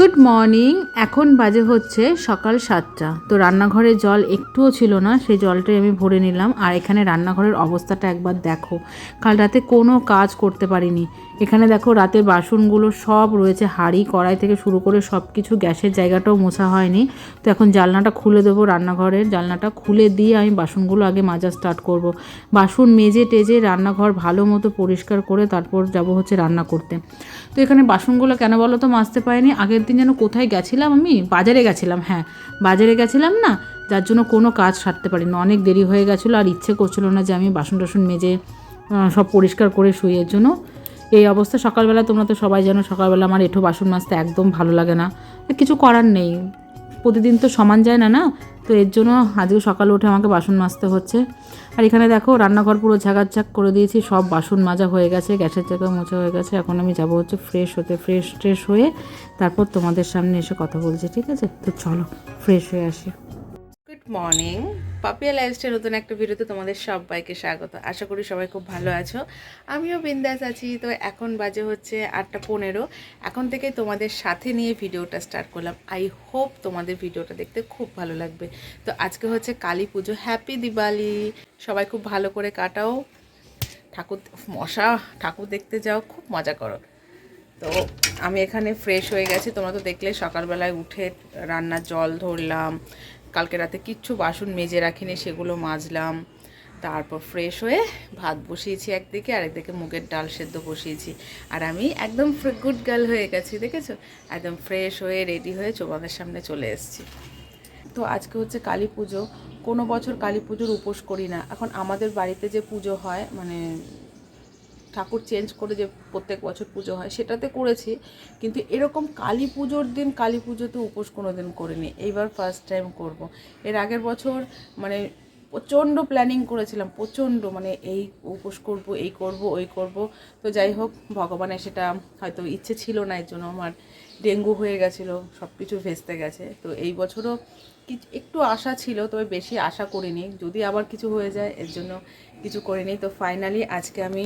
Good morning. এখন বাজে হচ্ছে সকাল সাতটা। তো রান্নাঘরে জল একটুও ছিল না, সেই জলটাই আমি ভরে নিলাম। আর এখানে রান্নাঘরের অবস্থাটা একবার দেখো। কাল রাতে কোনো কাজ করতে পারিনি। এখানে দেখো রাতের বাসনগুলো সব রয়েছে, হাঁড়ি, কড়াই থেকে শুরু করে সব কিছু গ্যাসের জায়গাটাও মোছা হয়নি। তো এখন জানলাটা খুলে দেবো রান্নাঘরের। জানলাটা খুলে দিয়ে আমি বাসনগুলো আগে মাজা স্টার্ট করব। বাসন মেজে টেজে রান্নাঘর ভালো মতো পরিষ্কার করে তারপর যাব হচ্ছে রান্না করতে। তো এখানে বাসনগুলো কেন বলো তো মাজতে পারিনি? আগের দিন যেন কোথায় গেছিলাম আমি? বাজারে গেছিলাম হ্যাঁ। বাজারে গেছিলাম না? যার জন্য কোনো কাজ সারতে পারিনি। অনেক দেরি হয়ে গেছিল আর ইচ্ছে করছিল না যে আমি বাসন টাসন মেজে সব পরিষ্কার করে শুই এর জন্য এই অবস্থা, সকালবেলা তোমরা তো সবাই জানো, সকালবেলা আমার এঁঠো বাসন মাজতে একদম ভালো লাগে না। কিছু করার নেই। প্রতিদিন তো সমান যায় না না? তো এর জন্য আজকে সকালে উঠে আমাকে বাসন মাজতে হচ্ছে। আর এখানে দেখো, রান্নাঘর পুরো ঝাঁকাঝাক করে দিয়েছি, সব বাসন মাজা হয়ে গেছে, গ্যাসের জায়গা মোছা হয়ে গেছে। এখন আমি যাব হচ্ছে ফ্রেশ হতে ফ্রেশ ট্রেশ হয়ে তারপর তোমাদের সামনে এসে কথা বলছি, ঠিক আছে? তো চলো ফ্রেশ হয়ে আসি। মর্নিং। পাপিয়া লাইফস্টাইল নতুন একটা ভিডিওতে তোমাদের সবাইকে স্বাগত। আশা করি সবাই খুব ভালো আছো। আমিও বিন্দাস আছি। তো এখন বাজে হচ্ছে আটটা পনেরো। এখন থেকে তোমাদের সাথে নিয়ে ভিডিওটা স্টার্ট করলাম। আই হোপ তোমাদের ভিডিওটা দেখতে খুব ভালো লাগবে। তো আজকে হচ্ছে কালী পুজো। হ্যাপি দিওয়ালি সবাই খুব ভালো করে কাটাও। ঠাকুর, মশা, ঠাকুর দেখতে যাও। খুব মজা করো। তো আমি এখানে ফ্রেশ হয়ে গেছি। তোমরা তো দেখলে সকালবেলায় উঠে রান্নার জল ধরলাম। কালকে রাতে কিচ্ছু বাসন মেজে রাখিনি, সেগুলো মাজলাম। তারপর ফ্রেশ হয়ে ভাত বসিয়েছি একদিকে আর একদিকে মুগের ডাল সেদ্ধ বসিয়েছি। আর আমি একদম গুড গার্ল হয়ে গেছি, দেখেছ? একদম ফ্রেশ হয়ে রেডি হয়ে তোমাদের সামনে চলে এসেছি। তো আজকে হচ্ছে কালী পুজো। কোনো বছর কালী পুজোর উপোস করি না। এখন আমাদের বাড়িতে যে পুজো হয় মানে ঠাকুর চেঞ্জ করে যে প্রত্যেক বছর পুজো হয়, সেটাতে করেছি। কিন্তু এরকম কালী পুজোর দিন, কালী পুজোতে উপোস কোনো দিন করিনি। এইবার ফার্স্ট টাইম করব। এর আগের বছর মানে প্রচণ্ড প্ল্যানিং করেছিলাম, প্রচণ্ড মানে এই উপোস করব, এই করব, ওই করব। তো যাই হোক, ভগবানের সেটা হয়তো ইচ্ছে ছিল না, এর জন্য আমার ডেঙ্গু হয়ে গেছিল সব কিছু ভেস্তে গেছে। তো এই বছরও একটু আশা ছিল, তবে বেশি আশা করিনি। যদি আবার কিছু হয়ে যায়, এর জন্য কিছু করিনি। তো ফাইনালি আজকে আমি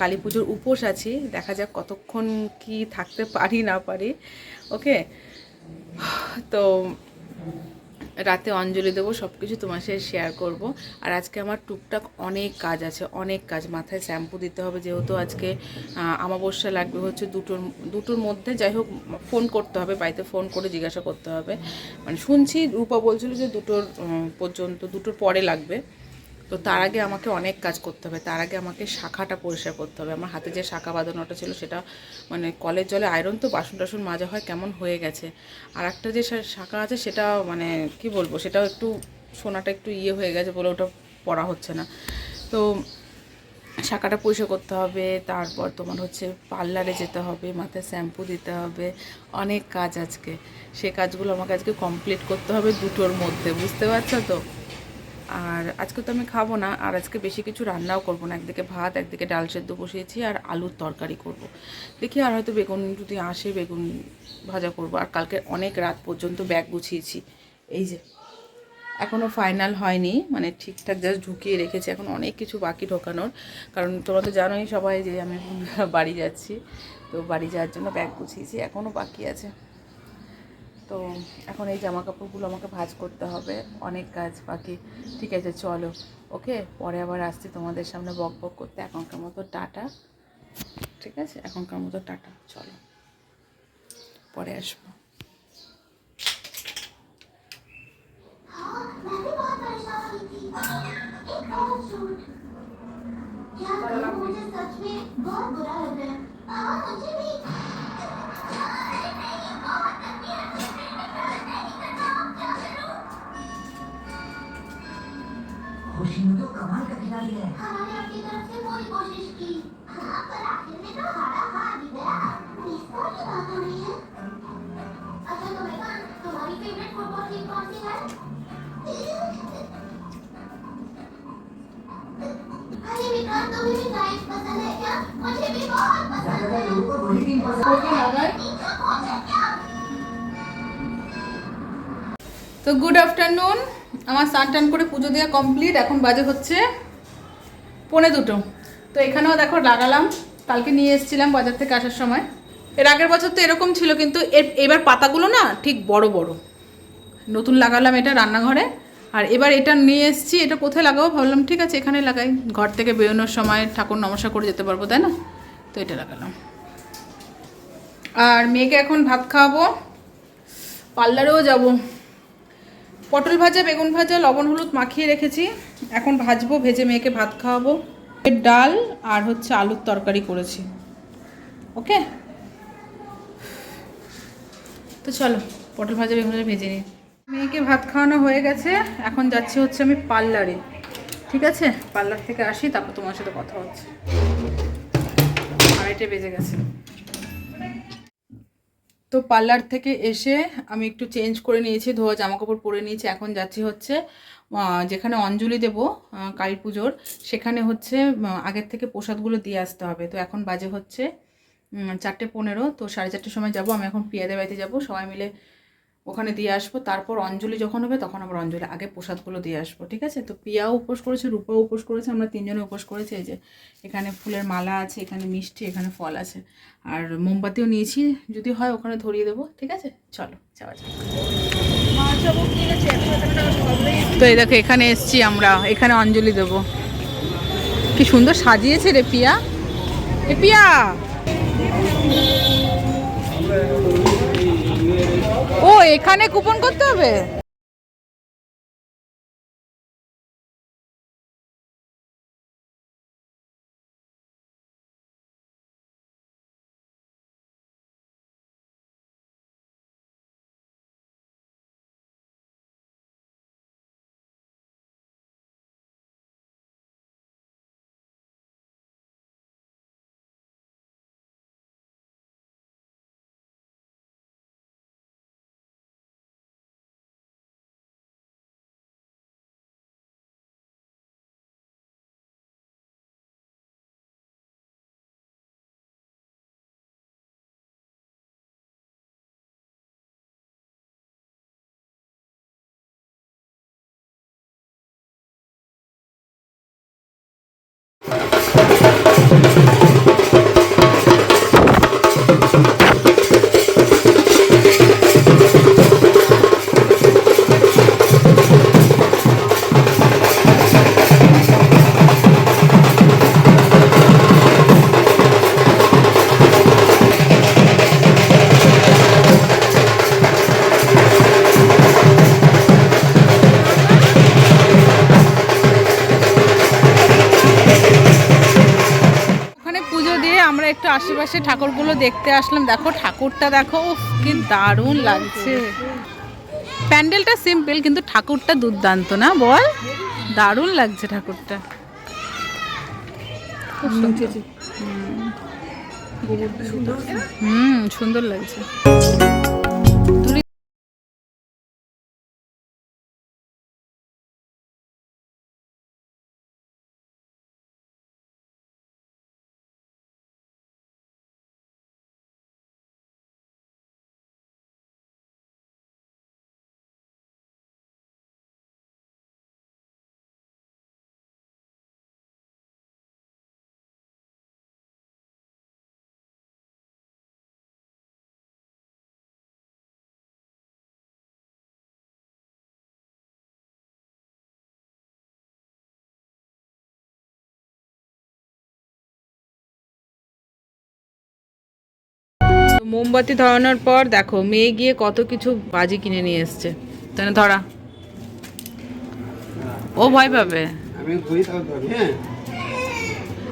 কালী পুজোর উপোস আছি। দেখা যাক কতক্ষণ কি থাকতে পারি, না পারি। ওকে তো রাতে অঞ্জলি দেবো সব কিছু তোমার সাথে শেয়ার করব। আর আজকে আমার টুকটাক অনেক কাজ আছে, অনেক কাজ। মাথায় শ্যাম্পু দিতে হবে, যেহেতু আজকে আমাবস্যা লাগবে হচ্ছে দুটোর দুটোর মধ্যে। যাই হোক, ফোন করতে হবে, বাড়িতে ফোন করে জিজ্ঞাসা করতে হবে। মানে শুনছি রূপা বলছিল যে দুটোর পর্যন্ত, দুটোর পরে লাগবে। তো তার আগে আমাকে অনেক কাজ করতে হবে। তার আগে আমাকে শাখাটা পরিষ্কার করতে হবে। আমার হাতে যে শাখা বাঁধানোটা ছিল সেটা মানে কলের জলে আয়রন তো বাসন টাসন মাজা হয়, কেমন হয়ে গেছে। আর একটা যে শাখা আছে সেটা মানে কি বলব, সেটাও একটু সোনাটা একটু ইয়ে হয়ে গেছে বলে ওটা পড়া হচ্ছে না। তো শাখাটা পরিষ্কার করতে হবে, তারপর তোমার হচ্ছে পার্লারে যেতে হবে, মাথায় শ্যাম্পু দিতে হবে, অনেক কাজ আজকে। সে কাজগুলো আমাকে আজকে কমপ্লিট করতে হবে দুটোর মধ্যে, বুঝতে পারছ তো? আর আজকে তো আমি খাব না, আর আজকে বেশি কিছু রান্নাও করব না। একদিকে ভাত, একদিকে ডাল সেদ্ধ বসিয়েছি, আর আলুর তরকারি করব। দেখি আর হয়তো বেগুন যদি আসে, বেগুন ভাজা করব। আর কালকে অনেক রাত পর্যন্ত ব্যাগ গুছিয়েছি। এই যে এখনও ফাইনাল হয়নি মানে ঠিকঠাক জাস্ট ঢুকিয়ে রেখেছি। এখন অনেক কিছু বাকি ঢোকানোর। কারণ তোমরা তো জানোই সবাই যে আমি বাড়ি যাচ্ছি, তো বাড়ি যাওয়ার জন্য ব্যাগ গুছিয়েছি এখনও বাকি আছে। তো এখন এই জামা কাপড়গুলো আমাকে ভাঁজ করতে হবে অনেক কাজ বাকি ঠিক আছে চলো ওকে পরে আবার আসছি তোমাদের সামনে বক বক করতে এখনকার মতো টাটা ঠিক আছে এখনকার মতো টাটা চলো পরে আসবো क्या करूं मुझे सच में बहुत बुरा लग रहा है তো গুড আফটারনুন আমার স্নান টান করে পুজো দেওয়া কমপ্লিট এখন বাজে হচ্ছে পৌনে দুটো। তো এখানেও দেখো লাগালাম, কালকে নিয়ে এসেছিলাম বাজার থেকে আসার সময়। এর আগের বছর তো এরকম ছিল, কিন্তু এর, এবার পাতাগুলো না ঠিক বড় বড়। নতুন লাগালাম এটা রান্নাঘরে, আর এবার এটা নিয়ে এসেছি, এটা কোথায় লাগাবো ভাবলাম, ঠিক আছে, এখানে লাগাই। ঘর থেকে বেরোনোর সময় ঠাকুর নমস্কার করে যেতে পারব, তাই না? তো এটা লাগালাম। আর মেয়েকে এখন ভাত খাওয়াবো, পার্লারেও যাব। পটল ভাজা, বেগুন ভাজা, লবণ, হলুদ মাখিয়ে রেখেছি। এখন ভাজবো, ভেজে মেয়েকে ভাত খাওয়াবো। ডাল আর হচ্ছে আলুর তরকারি করেছি। ওকে? তো চলো, পটল ভাজা, বেগুন ভাজা ভেজে নিই। মেয়েকে ভাত খাওয়ানো হয়ে গেছে। এখন যাচ্ছি হচ্ছে আমি পার্লারে। ঠিক আছে? পার্লার থেকে আসি, তারপর তোমার সাথে কথা হচ্ছে। আড়াইটে বেজে গেছে। তো পার্লার থেকে এসে আমি একটু চেঞ্জ করে নিয়েছি, ধোয়া জামা কাপড় পরে নিয়েছি। এখন যাচ্ছি হচ্ছে যেখানে অঞ্জলি দেব কালী পুজোর, সেখানে হচ্ছে আগের থেকে প্রসাদগুলো দিয়ে আসতে হবে। তো এখন বাজে হচ্ছে চারটে পনেরো, তো সাড়ে চারটের সময় যাব। আমি এখন পিয়াদের বাড়িতে যাব। সবাই মিলে ওখানে দিয়ে আসব। তারপর অঞ্জলি যখন হবে তখন আবার অঞ্জলি আগে প্রসাদগুলো দিয়ে আসব, ঠিক আছে? তো পিয়াও উপোস করেছে, রূপাও উপোস করেছে, আমরা তিনজনে উপোস করেছি। এই যে এখানে ফুলের মালা আছে, এখানে মিষ্টি, এখানে ফল আছে। আর মোমবাতিও নিয়েছি, যদি হয় ওখানে ধরিয়ে দেবো, ঠিক আছে? চলো, যাওয়া যাক। তো এই দেখো, এখানে এসছি আমরা, এখানে অঞ্জলি দেবো। কি সুন্দর সাজিয়েছে রে পিয়া। এ পিয়া! এখানে কুপন করতে হবে? আশেপাশে ঠাকুরগুলো দেখতে আসলাম। দেখো ঠাকুরটা দেখো কি দারুণ লাগছে। প্যান্ডেলটা সিম্পল কিন্তু ঠাকুরটা দুর্দান্ত না বল? দারুণ লাগছে ঠাকুরটা। হুম সুন্দর লাগছে। মোমবাতি ধরানোর পর দেখো মেয়ে গিয়ে কত কিছু বাজি কিনে নিয়ে এসছে। তাহলে না ধরা। ও ভয় পাবে। হ্যাঁ।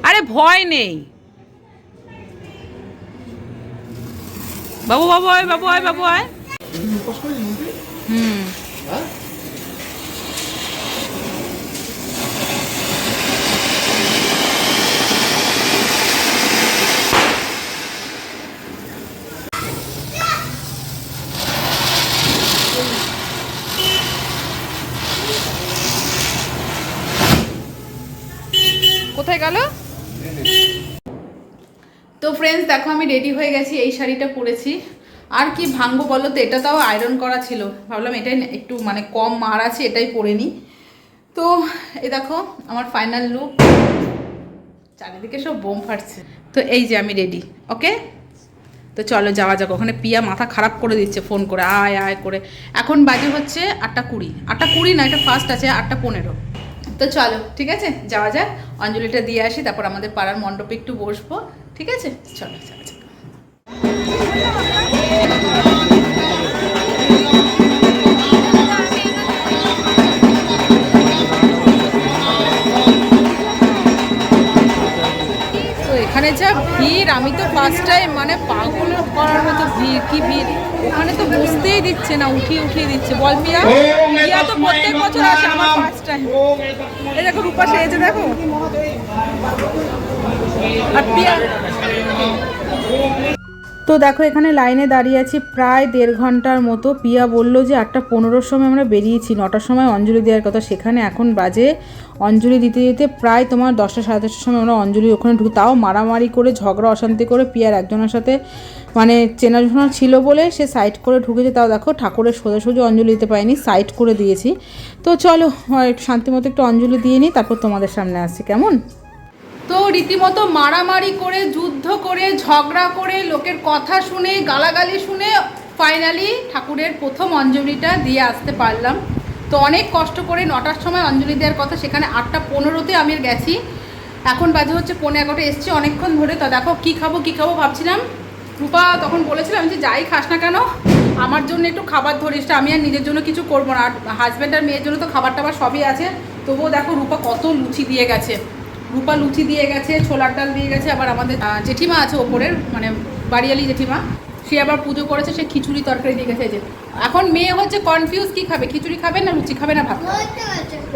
আরে ভয় নেই। বাবু বাবু আয় বাবু আয় বাবু আয়। হুম। কোথায় গেল? তো ফ্রেন্ডস দেখো আমি রেডি হয়ে গেছি, এই শাড়িটা পরেছি। আর কি ভাঙবো বলো তো, এটা তাও আয়রন করা ছিল। ভাবলাম এটাই একটু মানে কম মার আছে, এটাই পরে নিই তো এই দেখো, আমার ফাইনাল লুক চারিদিকে সব বোম ফাটছে। তো এই যে আমি রেডি ওকে তো চলো যাওয়া যাক, ওখানে পিয়া মাথা খারাপ করে দিচ্ছে ফোন করে, আয় আয় করে। এখন বাজে হচ্ছে আটটা কুড়ি। আটটা কুড়ি না, এটা ফার্স্ট আছে, আটটা পনেরো। তো চলো, ঠিক আছে? যাওয়া যাক, অঞ্জলিটা দিয়ে আসি, তারপর আমাদের পাড়ার মণ্ডপে একটু বসবো, ঠিক আছে? চলো যাক যা ভিড় আমি তো ফার্স্ট টাইম মানে পাগল করার মতো ভিড় কি ভিড়? ওখানে তো বুঝতেই দিচ্ছে না উঠিয়ে উঠিয়ে দিচ্ছে। বল মিয়া মিয়া তো প্রত্যেক বছর আসে আমার ফার্স্ট টাইম এই দেখো রূপা সেজে দেখো। আর পিয়া তো দেখো, এখানে লাইনে দাঁড়িয়ে আছি প্রায় দেড় ঘণ্টার মতো। পিয়া বলল যে, আটটা পনেরোর সময় আমরা বেরিয়েছি, নটার সময় অঞ্জলি দেওয়ার কথা। সেখানে এখন বাজে অঞ্জলি দিতে দিতে প্রায় তোমার দশটা সাড়ে দশটার সময় আমরা অঞ্জলি ওখানে ঢুকি তাও মারামারি করে, ঝগড়া, অশান্তি করে পিয়ার একজনের সাথে মানে চেনাশোনা ছিল বলে সে সাইড করে ঢুকেছে। তাও দেখো, ঠাকুরের সোজাসুজি অঞ্জলি দিতে পারিনি সাইড করে দিয়েছি। তো চলো একটু শান্তিমতো একটু অঞ্জলি দিয়ে নিই, তারপর তোমাদের সামনে আসছি। কেমন? তো রীতিমতো মারামারি করে, যুদ্ধ করে, ঝগড়া করে লোকের কথা শুনে, গালাগালি শুনে ফাইনালি ঠাকুরের প্রথম অঞ্জলিটা দিয়ে আসতে পারলাম। তো অনেক কষ্ট করে নটার সময় অঞ্জলি দেওয়ার কথা, সেখানে আটটা পনেরোতে আমি গেছি। এখন বাজে হচ্ছে পনেরো এগারোটা, এসছি অনেকক্ষণ ধরে। তো দেখো কী খাব কী খাব ভাবছিলাম। রূপা তখন বলেছিলাম যে, যাই খাস না কেন, আমার জন্য একটু খাবার ধরিস আমি আর নিজের জন্য কিছু করব না। আর হাজব্যান্ড আর মেয়ের জন্য তো খাবার টাবার সবই আছে। তবুও দেখো রূপা কত লুচি দিয়ে গেছে। রূপা লুচি দিয়ে গেছে, ছোলার ডাল দিয়ে গেছে, আবার আমাদের জেঠিমা আছে ওপরের মানে বাড়িয়ালি জেঠিমা, সে আবার পুজো করেছে, সে খিচুড়ি তরকারি দিয়ে গেছে যে। এখন মেয়ে হচ্ছে কনফিউজ কি খাবে, খিচুড়ি খাবে না লুচি খাবে না ভাত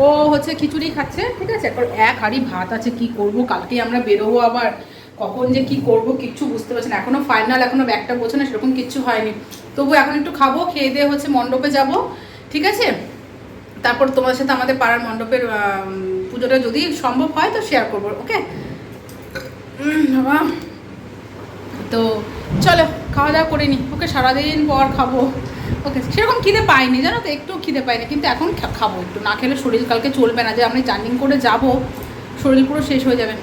ও হচ্ছে খিচুড়ি খাচ্ছে, ঠিক আছে? এখন এক হাঁড়ি ভাত আছে, কি করব? কালকে আমরা বেরোবো আবার, কখন যে কি করব কিচ্ছু বুঝতে পারছি না। এখনও ফাইনাল এখনও ব্যাগটা বোঝে না সেরকম কিচ্ছু হয়নি। তবু এখন একটু খাব, খেয়ে দিয়ে হচ্ছে মণ্ডপে যাব, ঠিক আছে? তারপর তোমাদের সাথে আমাদের পাড়ার মণ্ডপের পুজোটা যদি সম্ভব হয় তো শেয়ার করব ওকে তো চলো, খাওয়া দাওয়া করে নি, ওকে সারাদিন পর খাব। ওকে, সেরকম খিদে পাইনি, জানো তো, একটু খিদে পাইনি, কিন্তু এখন খাব একটু, না খেলে শরীর কালকে চলবে না, যে আমি জার্নিং করে যাব, শরীর পুরো শেষ হয়ে যাবে।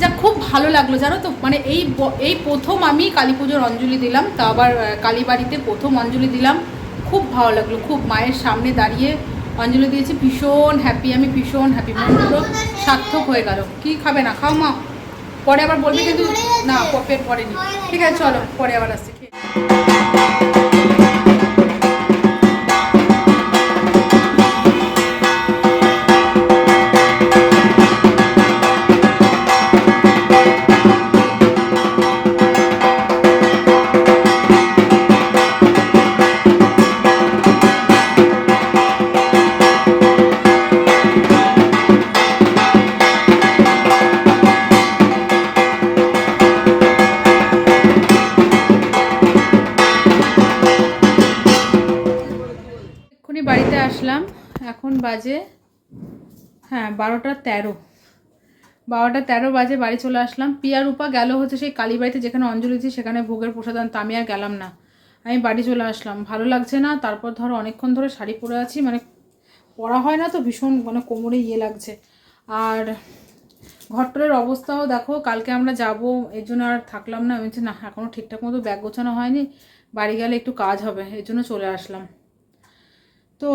যা, খুব ভালো লাগল, জানো তো মানে এই এই প্রথম আমি কালী পুজোর অঞ্জলি দিলাম, তা আবার কালীবাড়িতে প্রথম অঞ্জলি দিলাম, খুব ভালো লাগল, খুব মায়ের সামনে দাঁড়িয়ে অঞ্জলি দিয়েছি, ভীষণ হ্যাপি আমি ভীষণ হ্যাপি মন পুরো সার্থক হয়ে গেল। কি খাবে না? খাও মা। পরে আবার বলবি কিন্তু না, পেট পড়েনি ঠিক আছে, চলো, পরে আবার আসছি। এখন বাজে হ্যাঁ বারোটা তেরো। বারোটা তেরো বাজে, বাড়ি চলে আসলাম। পিয়া রূপা গেল হচ্ছে সেই কালীবাড়িতে যেখানে অঞ্জলি দিচ্ছি সেখানে ভোগের প্রসাদ আনতে। আমি আর গেলাম না। আমি বাড়ি চলে আসলাম। ভালো লাগছে না, তারপর ধরো অনেকক্ষণ ধরে শাড়ি পরে আছি মানে পরা হয় না তো, ভীষণ মানে কোমরে ইয়ে লাগছে। আর ঘরটরের অবস্থাও দেখো, কালকে আমরা যাব, এর জন্য আর থাকলাম না। আমি বলছি, না এখনও ঠিকঠাক মতো ব্যাগ গোছানো হয়নি। বাড়ি গেলে একটু কাজ হবে, এর জন্য চলে আসলাম। তো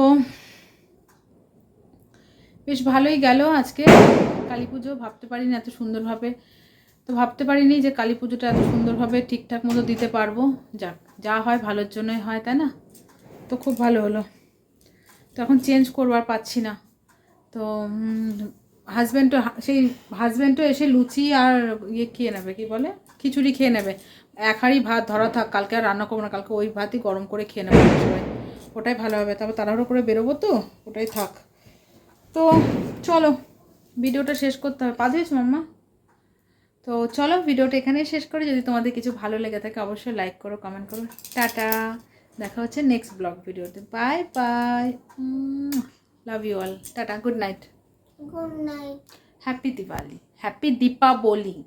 বেশ ভালোই গেল আজকে। কালী পুজো ভাবতে পারিনি এত সুন্দরভাবে। তো ভাবতে পারিনি যে কালী পুজোটা এত সুন্দরভাবে ঠিকঠাক মতো দিতে পারব। যাক, যা হয় ভালোর জন্যই হয়, তাই না? তো খুব ভালো হলো। তো এখন চেঞ্জ করবার পাচ্ছি না। তো হাজব্যান্ডও সেই হাজব্যান্ডও এসে লুচি আর ইয়ে খেয়ে নেবে, কি বলে? খিচুড়ি খেয়ে নেবে। এক ভাত ধরা থাক, কালকে আর রান্না করব না, কালকে ওই ভাতই গরম করে খেয়ে নেব ওটাই ভালো হবে, তারপর তাড়াহুড়ো করে বেরোবো তো? ওটাই থাক। তো চলো ভিডিওটা শেষ করতে হবে। পা হয়েছে মাম্মা? তো চলো ভিডিওটা এখানেই শেষ করে। যদি তোমাদের কিছু ভালো লেগে থাকে অবশ্যই লাইক করো কমেন্ট করো। টাটা। দেখা হচ্ছে নেক্সট ব্লগ ভিডিওতে। Bye bye love you all tata. Good night good night happy Diwali happy Deepavali